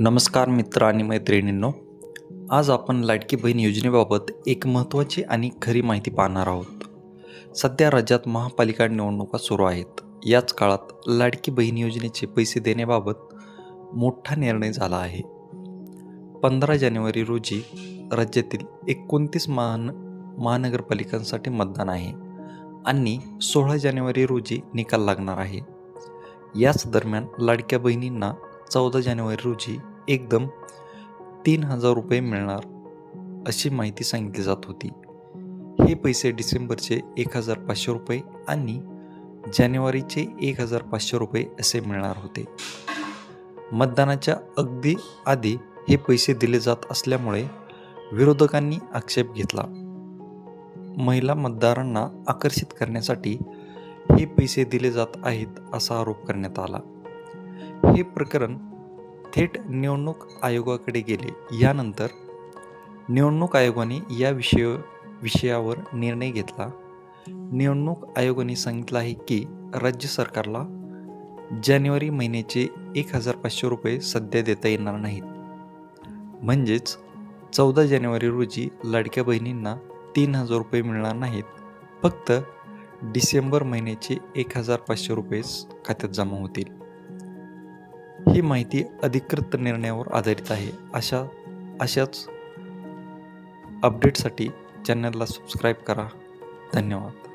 नमस्कार मित्र आणि मैत्रिणींनो आज आपण लाडकी बहीण योजनेबाबत एक महत्त्वाची आणि खरी माहिती पाहणार आहोत. सध्या राज्यात महापालिका निवडणुका सुरू आहेत. याच काळात लाडकी बहीण योजनेचे पैसे देण्याबाबत मोठा निर्णय झाला आहे. पंधरा जानेवारी रोजी राज्यातील एकोणतीस महान महानगरपालिकांसाठी मतदान आहे आणि सोळा जानेवारी रोजी निकाल लागणार आहे. याच दरम्यान लाडक्या बहिणींना चौदा जानेवारी रोजी एकदम तीन हजार रुपये मिळणार अशी माहिती सांगितली जात होती. हे पैसे डिसेंबरचे एक हजार पाचशे रुपये आणि जानेवारीचे एक हजार पाचशे रुपये असे मिळणार होते. मतदानाच्या अगदी आधी हे पैसे दिले जात असल्यामुळे विरोधकांनी आक्षेप घेतला. महिला मतदारांना आकर्षित करण्यासाठी हे पैसे दिले जात आहेत असा आरोप करण्यात आला. हे प्रकरण थेट निवडणूक आयोगाकडे गेले. यानंतर निवडणूक आयोगाने या विषय विषयावर निर्णय घेतला. निवडणूक आयोगाने सांगितलं आहे की राज्य सरकारला जानेवारी महिन्याचे एक हजार पाचशे रुपये सध्या देता येणार नाहीत. म्हणजेच चौदा जानेवारी रोजी लाडक्या बहिणींना तीन हजार रुपये मिळणार नाहीत. फक्त डिसेंबर महिन्याचे एक हजार पाचशे रुपये खात्यात जमा होतील. ही माहिती अधिकृत निर्णयावर आधारित आहे. अशा अशाच अपडेटसाठी चॅनलला सबस्क्राईब करा. धन्यवाद.